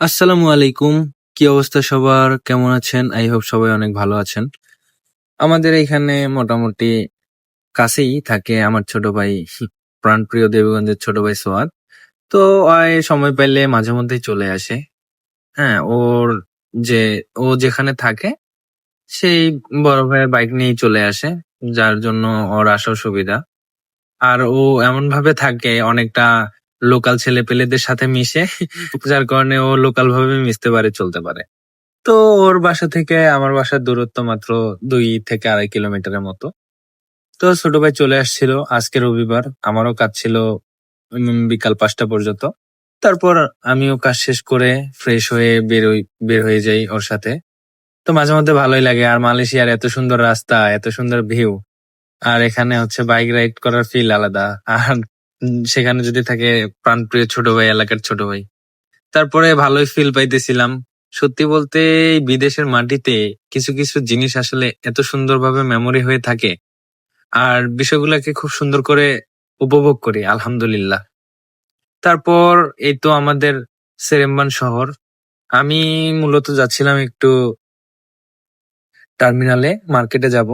আসসালামু আলাইকুম। কি অবস্থা সবার? কেমন আছেন? আই হোপ সবাই অনেক ভালো আছেন। আমাদের এখানে মোটামুটি কাছেই থাকে আমার ছোট ভাই, প্রাণপ্রিয় দেবগঞ্জের ছোট ভাই সোয়াদ তো সময় পাইলে মাঝে মধ্যেই চলে আসে। হ্যাঁ ওর যে, ও যেখানে থাকে, সেই বড় ভাইয়ের বাইক নিয়েই চলে আসে, যার জন্য ওর আসার সুবিধা। আর ও এমন ভাবে থাকে, অনেকটা লোকাল ছেলে পেলেদের সাথে মিশে, যার কারণে ও লোকাল ভাবে মিশতে পারে, চলতে পারে। তো ওর বাসা থেকে, আমার বাসার দূরত্ব মাত্র দুই থেকে আড়াই কিলোমিটারের মতো। তো ছোট ভাই চলে আসছিল আজকে রবিবার, আমারও কাজ ছিল বিকাল পাঁচটা পর্যন্ত। তারপর আমিও কাজ শেষ করে ফ্রেশ হয়ে বের হই- বের হয়ে যাই ওর সাথে। তো মাঝে মধ্যে ভালোই লাগে, আর মালয়েশিয়ার এত সুন্দর রাস্তা, এত সুন্দর ভিউ আর এখানে হচ্ছে বাইক রাইড করার ফিল আলাদা, আর সেখানে যদি থাকে প্রাণপ্রিয় ছোট ভাই, এলাকার ছোট ভাই। তারপরে ভালোই ফিল পাইতেছিলাম। সত্যি বলতে বিদেশের মাটিতে কিছু কিছু জিনিস আসলে এত সুন্দরভাবে মেমোরি হয়ে থাকে। আর বিষয়গুলোকে খুব সুন্দর করে উপভোগ করি, আলহামদুলিল্লাহ। তারপর এই তো আমাদের সেরেম্বান শহর। আমি মূলত যাচ্ছিলাম একটু টার্মিনালে মার্কেটে যাব।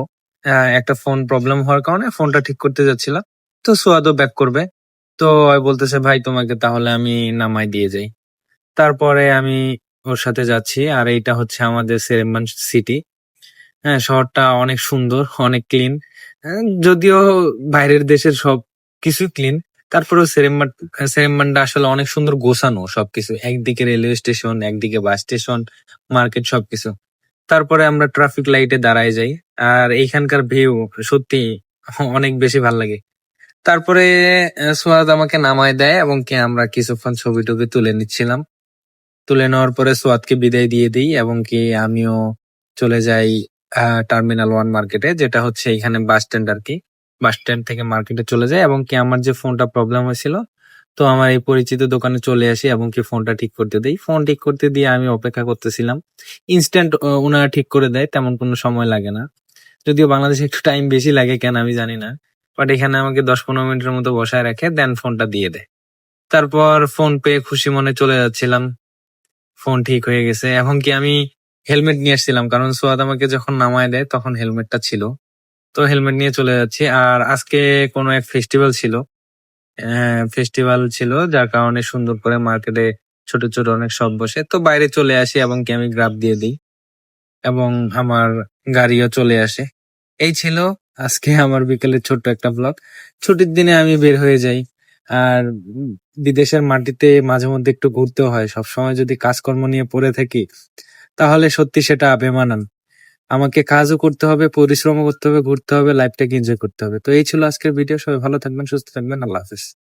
একটা ফোন প্রবলেম হওয়ার কারণে ফোনটা ঠিক করতে যাচ্ছিলাম। তো সোয়াদও ব্যাক করবে। তো বলতেছে, ভাই, তোমাকে তাহলে আমি নামাই দিয়ে যাই। তারপরে আমি ওর সাথে যাচ্ছি, আর এইটা হচ্ছে আমাদের সেরেম্বান সিটি হ্যাঁ শহরটা অনেক সুন্দর, অনেক ক্লিন যদিও বাইরের দেশের সব কিছু ক্লিন তারপরেও সেরেম্বানটা আসলে অনেক সুন্দর গোছানো সবকিছু। একদিকে রেলওয়ে স্টেশন একদিকে বাস স্টেশন মার্কেট সবকিছু। তারপরে আমরা ট্রাফিক লাইটে দাঁড়ায় যাই, আর এইখানকার ভিউ সত্যি অনেক বেশি ভালো লাগে। তারপরে সোয়াদ আমাকে নামায় দেয় এবং কি আমরা কিছুক্ষণ ছবি টবি তুলে নিচ্ছিলাম। তুলে নেওয়ার পরে সোয়াদকে বিদায় দিয়ে দিই এবং কি আমিও চলে যাই টার্মিনাল ওয়ান মার্কেটে, যেটা হচ্ছে এখানে বাস স্ট্যান্ড আর কি। বাস স্ট্যান্ড থেকে মার্কেটে চলে যাই এবং কি আমার যে ফোনটা প্রবলেম হয়েছিল, তো আমার এই পরিচিত দোকানে চলে আসি এবং কি ফোনটা ঠিক করতে দেই। ফোন ঠিক করতে দিয়ে আমি অপেক্ষা করতেছিলাম। ইনস্ট্যান্ট ওনারা ঠিক করে দেয়, তেমন কোনো সময় লাগে না। যদিও বাংলাদেশে একটু টাইম বেশি লাগে কেন আমি জানি না। বাট এখানে আমাকে দশ পনেরো মিনিটের মতো বসায় রাখে দেন ফোনটা দিয়ে দেয় তারপর ফোন পেয়ে খুশি মনে চলে যাচ্ছিলাম। ফোন ঠিক হয়ে গেছে। এখন কি আমি হেলমেট নিয়ে আসছিলাম? কারণ সোয়াদ আমাকে যখন নামায় দেয়, তখন হেলমেটটা ছিল। তো হেলমেট নিয়ে চলে যাচ্ছি। আর আজকে কোনো এক ফেস্টিভ্যাল ছিল। ফেস্টিভ্যাল ছিল, যার কারণে সুন্দর করে মার্কেটে ছোট ছোট অনেক সব বসে। তো বাইরে চলে আসি এবং কি আমি গ্রাফ দিয়ে দিই। এবং আমার গাড়িও চলে আসে। এই ছিল আজকে আমার বিকেলে ছোট্ট একটা ব্লগ ছুটির দিনে আমি বের হয়ে যাই। আর বিদেশের মাটিতে মাঝে মধ্যে একটু ঘুরতেও হয়। সবসময় যদি কাজকর্ম নিয়ে পড়ে থাকি, তাহলে সত্যি সেটা বেমানান। আমাকে কাজও করতে হবে, পরিশ্রমও করতে হবে, ঘুরতে হবে লাইফটাকে এনজয় করতে হবে। তো এই ছিল আজকের ভিডিও সবাই ভালো থাকবেন, সুস্থ থাকবেন। আল্লাহ হাফিজ।